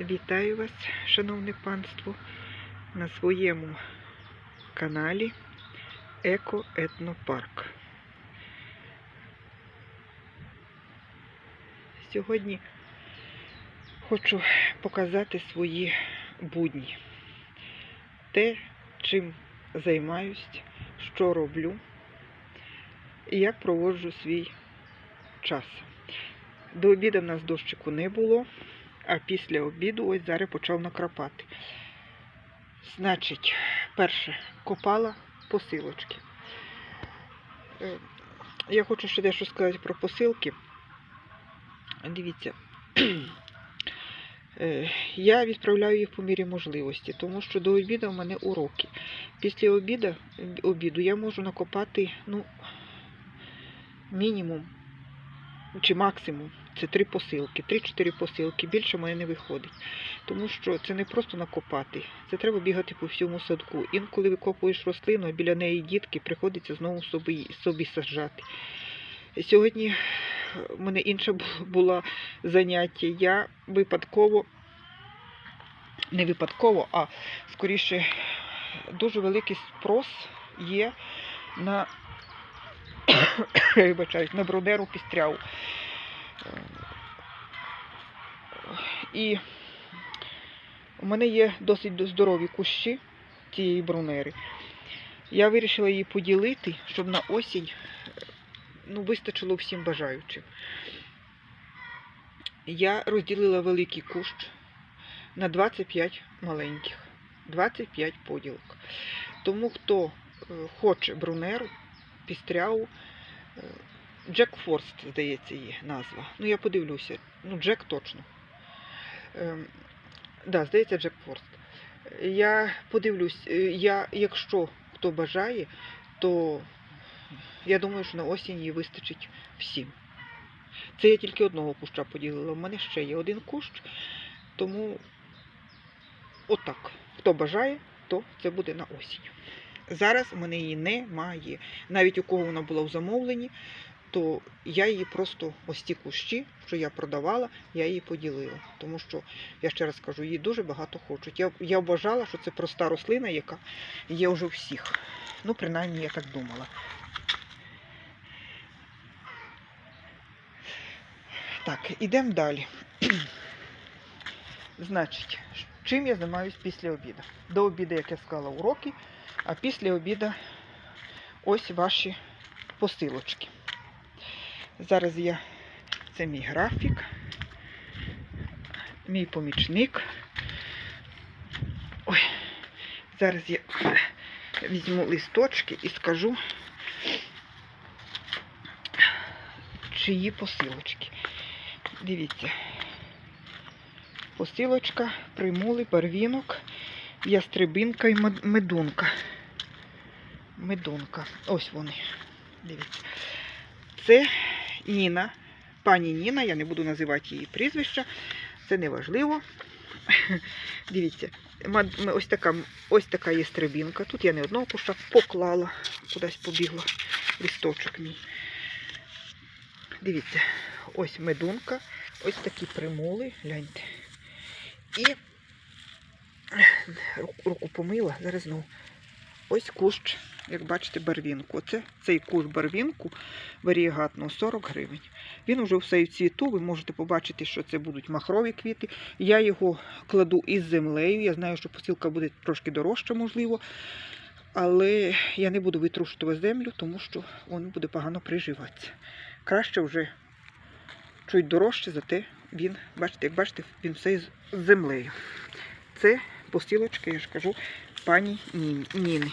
Вітаю вас, шановне панство, на своєму каналі Еко Етнопарк. Сьогодні хочу показати свої будні. Те, чим займаюсь, що роблю і як проводжу свій час. До обіду в нас дощику не було, а після обіду ось зараз почав накрапати. Значить, перше, копала посилочки. Е, Я хочу ще дещо сказати про посилки. Дивіться, е, я відправляю їх по мірі можливості, тому що до обіду в мене уроки. Після обіду, обіду я можу накопати, ну, мінімум чи максимум це три посилки, три-чотири посилки. Більше мене не виходить. Тому що це не просто накопати, це треба бігати по всьому садку. Інколи викопуєш рослину, а біля неї дітки, приходиться знову собі, собі саджати. Сьогодні в мене інше було заняття. Я випадково, не випадково, а скоріше дуже великий спрос є на вибачаюсь, на брудеру пістряву. І у мене є досить здорові кущі цієї брунери. Я вирішила її поділити, щоб на осінь ну, вистачило всім бажаючим. Я розділила великий кущ на 25 маленьких, 25 поділок. Тому хто е, хоче брунеру, пістряву, е, Джек Форст, здається, її назва. Ну, я подивлюся. Ну, Джек точно. Ем, да, здається, Джек Форст. Я подивлюсь, е, я, якщо хто бажає, то я думаю, що на осінь її вистачить всім. Це я тільки одного куща поділила. У мене ще є один кущ, тому отак. Хто бажає, то це буде на осінь. Зараз у мене її немає. Навіть у кого вона була в замовленні, то я її просто ось ті кущі, що я продавала, я її поділила. Тому що, я ще раз кажу, її дуже багато хочуть. Я, я вважала, що це проста рослина, яка є вже у всіх. Ну, принаймні, я так думала. Так, ідемо далі. Значить, чим я займаюсь після обіду? До обіду, як я сказала, уроки, а після обіду ось ваші посилочки. Зараз я, це мій графік, мій помічник. Ой, зараз я візьму листочки і скажу, чиї посилочки. Дивіться. Посилочка, примули, барвінок, ястребинка і медунка. Медунка. Ось вони. Дивіться. Це Ніна. Пані Ніна, я не буду називати її прізвища. Це не важливо. Дивіться, ось така, ось така є стрибінка. Тут я не одного куша поклала, кудись побігла листочок мій. Дивіться, ось медунка, ось такі примули, гляньте. І руку помила, зараз знову. Ось кущ, як бачите, барвінку. Оце цей кущ барвінку варієгатного 40 гривень. Він вже все в цвіту. Ви можете побачити, що це будуть махрові квіти. Я його кладу із землею. Я знаю, що посилка буде трошки дорожча, можливо. Але я не буду витрушувати землю, тому що він буде погано приживатися. Краще вже чуть дорожче, зате він, бачите, як бачите, він все з землею. Це посилочка, я ж кажу, пані Ні- Ніни.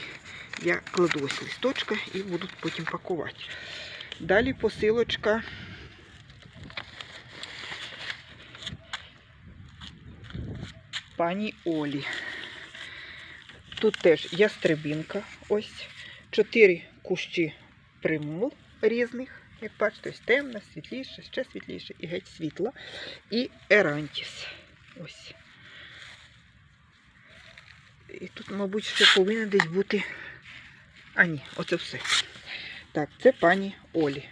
Я кладу ось листочка і буду потім пакувати. Далі посилочка. Пані Олі. Тут теж ястребінка. Ось чотири кущі примул різних. Як бачите, ось темна, світліша, ще світліше і геть світла. І ерантіс. Ось. І тут, мабуть, ще повинен десь бути. А ні, оце все. Так, це пані Олі.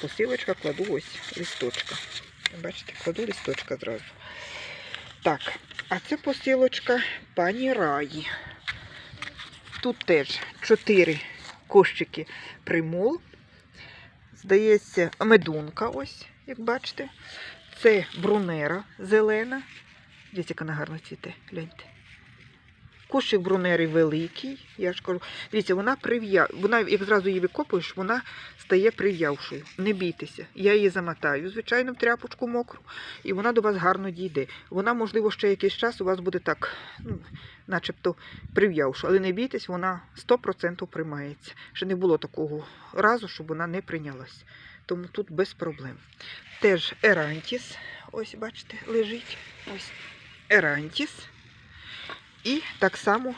Посилочка кладу ось листочка. Бачите, кладу листочка зразу. Так, а це посилочка пані Раї. Тут теж чотири кущики примул. Здається, медунка ось, як бачите. Це брунера зелена. Дивіться, яка вона гарно цвіте, гляньте. Кущик брунери великий, я ж кажу. Дивіться, вона прив'я... Вона, як зразу її викопуєш, вона стає прив'явшою. Не бійтеся. Я її замотаю, звичайно, в тряпочку мокру, і вона до вас гарно дійде. Вона, можливо, ще якийсь час у вас буде так, ну, начебто прив'явша. Але не бійтесь, вона 100% приймається. Ще не було такого разу, щоб вона не прийнялась. Тому тут без проблем. Теж ерантіс, ось бачите, лежить. Ось ерантіс. І так само,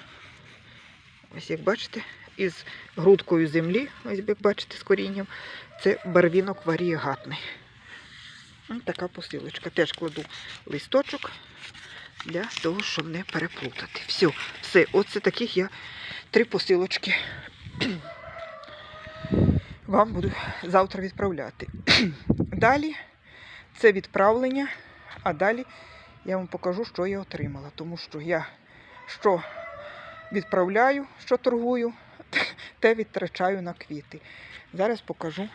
ось як бачите, із грудкою землі, ось як бачите, з корінням, це барвінок варієгатний. Ось така посилочка. Теж кладу листочок для того, щоб не переплутати. Все, все, оце таких я три посилочки вам буду завтра відправляти. Далі це відправлення, а далі я вам покажу, що я отримала. Тому що я що відправляю, що торгую, те відтрачаю на квіти. Зараз покажу,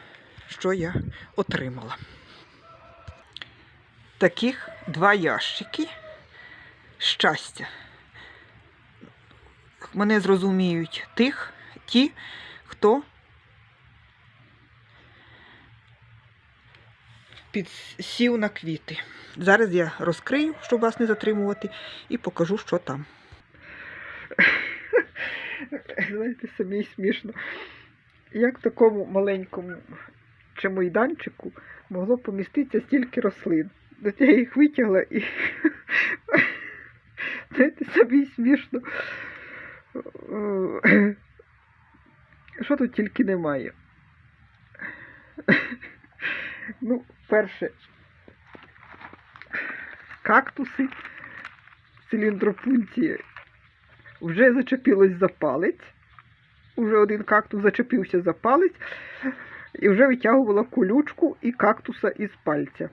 що я отримала. Таких два ящики щастя. Мене зрозуміють тих, ті, хто підсів на квіти. Зараз я розкрию, щоб вас не затримувати, і покажу, що там. Знаєте, самі смішно. Як в такому маленькому чемойданчику могло поміститися стільки рослин. До я їх витягла і знаєте, самі смішно. Що тут тільки немає? Ну, перше, кактуси циліндропунції вже зачепилось за палець. Уже один кактус зачепився за палець і вже витягувала колючку і кактуса із пальця.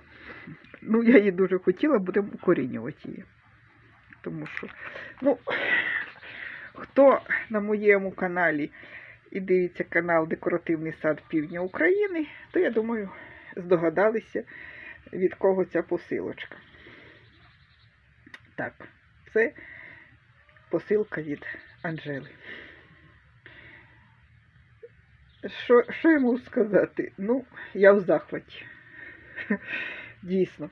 Ну, я її дуже хотіла, будемо укорінювати її. Тому що, ну, хто на моєму каналі і дивиться канал Декоративний сад Півдня України, то я думаю, здогадалися, від кого ця посилочка. Так, це посилка від Анжели. Що, що я можу сказати? Ну, я в захваті. Дійсно.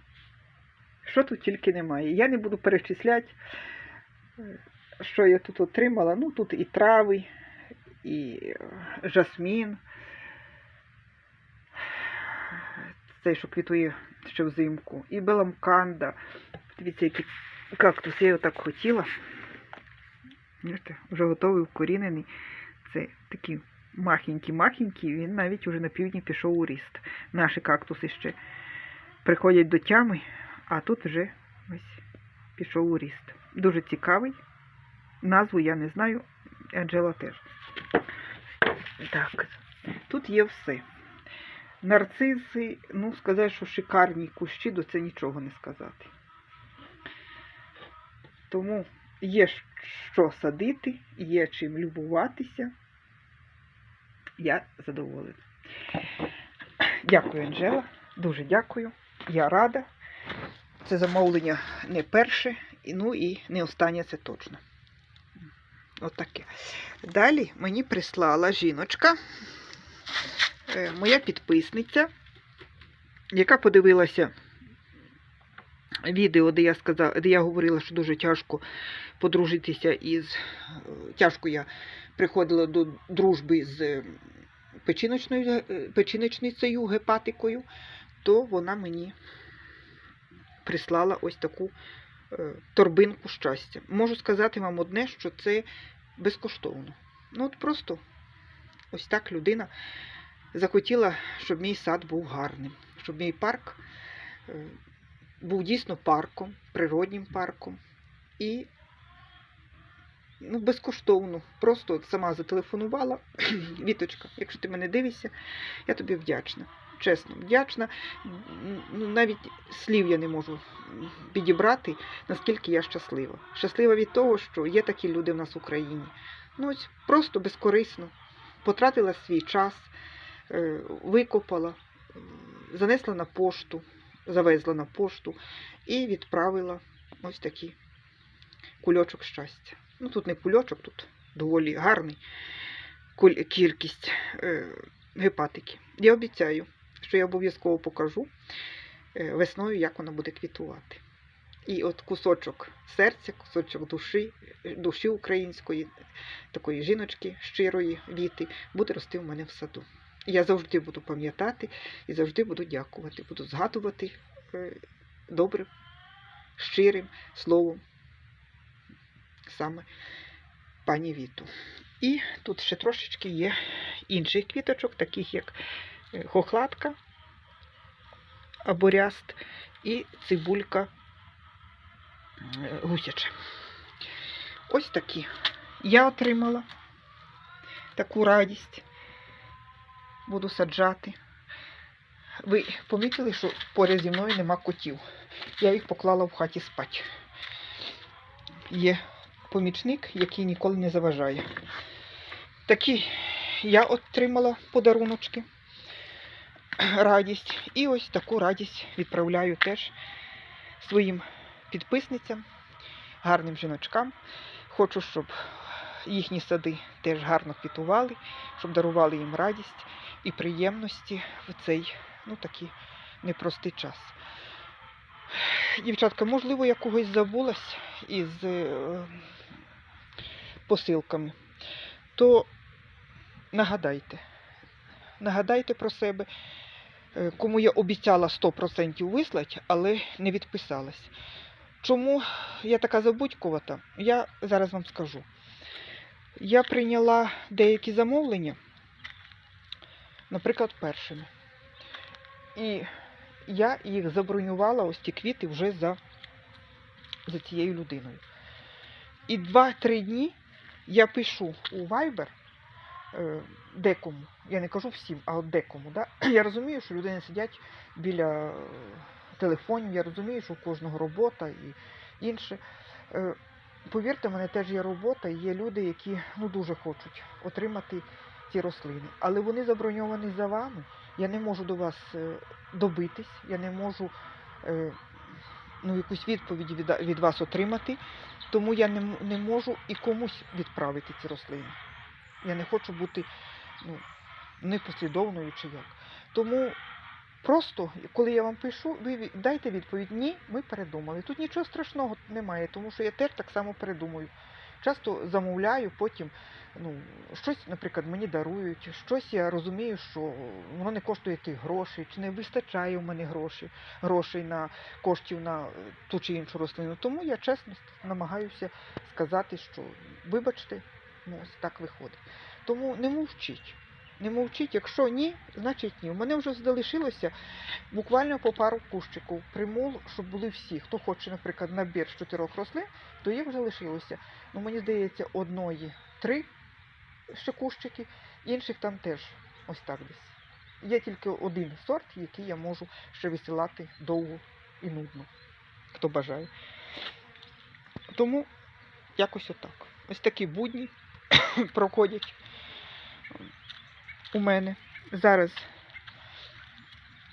Що тут тільки немає. Я не буду перечисляти, що я тут отримала. Ну, тут і трави, і е, жасмін. Цей, що квітує ще взимку. І беламканда. Дивіться, який кактус. Я його так хотіла. Бачите, вже готовий вкорінений. Це такий махенький-махенький, він навіть уже на півдні пішов у ріст. Наші кактуси ще приходять до тями, а тут вже ось пішов у ріст. Дуже цікавий. Назву я не знаю, Анджела теж. Так, тут є все. Нарциси, ну, сказати, що шикарні кущі, до це нічого не сказати. Тому є що садити, є чим любуватися. Я задоволена. Дякую, Анжела. Дуже дякую. Я рада. Це замовлення не перше, ну і не останнє це точно. От таке. Далі мені прислала жіночка, е, моя підписниця, яка подивилася відео, де я сказала, де я говорила, що дуже тяжко подружитися із. е, Тяжко я приходила до дружби з е, е, печіночницею, гепатикою, то вона мені прислала ось таку торбинку щастя. Можу сказати вам одне, що це безкоштовно. Ну от просто ось так людина захотіла, щоб мій сад був гарним, щоб мій парк був дійсно парком, природнім парком. І ну, безкоштовно. Просто от сама зателефонувала. Віточка, якщо ти мене дивишся, я тобі вдячна. чесно, вдячна. Ну, навіть слів я не можу підібрати, наскільки я щаслива. Щаслива від того, що є такі люди в нас в Україні. Ну, ось просто безкорисно потратила свій час, е, викопала, занесла на пошту, завезла на пошту і відправила ось такий кульочок щастя. Ну, тут не кульочок, тут доволі гарний кількість е, гепатики. Я обіцяю, що я обов'язково покажу е, весною, як вона буде квітувати. І от кусочок серця, кусочок душі, душі української, такої жіночки щирої віти, буде рости у мене в саду. Я завжди буду пам'ятати і завжди буду дякувати, буду згадувати е, добрим, щирим словом саме пані Віту. І тут ще трошечки є інших квіточок, таких як е, хохлатка або ряст і цибулька е, гусяча. Ось такі. Я отримала таку радість. Буду саджати. Ви помітили, що поряд зі мною нема котів. Я їх поклала в хаті спати. Є помічник, який ніколи не заважає. Такі я отримала подаруночки, радість. І ось таку радість відправляю теж своїм підписницям, гарним жіночкам. Хочу, щоб їхні сади теж гарно квітували, щоб дарували їм радість і приємності в цей ну, такий непростий час. Дівчатка, можливо, я когось забулась із е, посилками, то нагадайте, нагадайте про себе, е, кому я обіцяла 100% вислати, але не відписалась. Чому я така забудькувата? Я зараз вам скажу. Я прийняла деякі замовлення, наприклад, першими. І я їх забронювала, ось ті квіти, вже за, за цією людиною. І 2-3 дні я пишу у Viber е, декому, я не кажу всім, а от декому. Да? Я розумію, що люди сидять біля е, телефонів, я розумію, що у кожного робота і інше. Повірте, в мене теж є робота, є люди, які ну, дуже хочуть отримати ці рослини. Але вони заброньовані за вами. Я не можу до вас е, добитись, я не можу е, ну, якусь відповідь від, від вас отримати, тому я не, не можу і комусь відправити ці рослини. Я не хочу бути ну, непослідовною чи як. Тому просто, коли я вам пишу, ви дайте відповідь Ні, ми передумали. Тут нічого страшного немає, тому що я теж так само передумаю. Часто замовляю, потім ну, щось, наприклад, мені дарують, щось я розумію, що воно не коштує тих грошей, чи не вистачає у мене грошей, грошей на коштів на е, ту чи іншу рослину. Тому я чесно намагаюся сказати, що вибачте, ну ось так виходить. Тому не мовчіть. Не мовчіть, якщо ні, значить ні. У мене вже залишилося буквально по пару кущиків. Примул, щоб були всі. Хто хоче, наприклад, набір з чотирьох рослин, то їх вже лишилося. Ну, мені здається, одної три ще кущики, інших там теж ось так десь. Є тільки один сорт, який я можу ще висилати довго і нудно, хто бажає. Тому якось отак. Ось такі будні проходять у мене. Зараз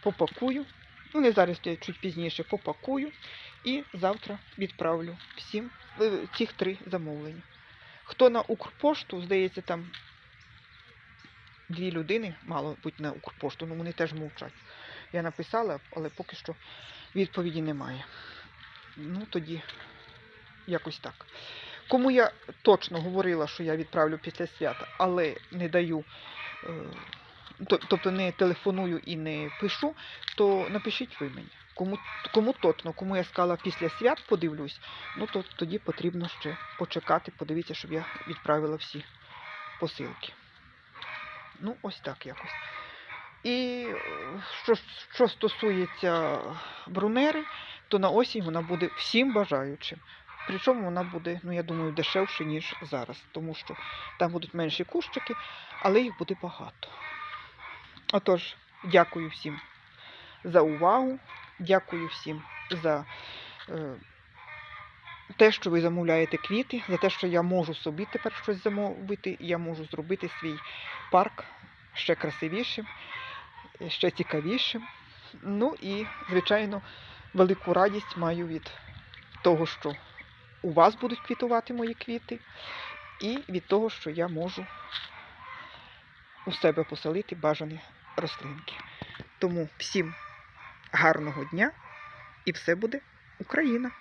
попакую. Ну, не зараз, я чуть пізніше попакую і завтра відправлю всім е, цих три замовлення. Хто на Укрпошту, здається, там дві людини, мало бути на Укрпошту, ну вони теж мовчать. Я написала, але поки що відповіді немає. Ну, тоді якось так. Кому я точно говорила, що я відправлю після свята, але не даю, тобто не телефоную і не пишу, то напишіть ви мені. Кому, кому точно, кому я сказала після свят подивлюсь, ну то тоді потрібно ще почекати, подивіться, щоб я відправила всі посилки. Ну, ось так якось. І е, що, що стосується брунери, то на осінь вона буде всім бажаючим. Причому вона буде, ну я думаю, дешевше, ніж зараз, тому що там будуть менші кущики, але їх буде багато. Отож, Дякую всім за увагу. Дякую всім за е, те, що ви замовляєте квіти, за те, що я можу собі тепер щось замовити, я можу зробити свій парк ще красивішим, ще цікавішим. Ну і, звичайно, велику радість маю від того, що у вас будуть квітувати мої квіти, і від того, що я можу у себе поселити бажані рослинки. Тому всім гарного дня і все буде Україна!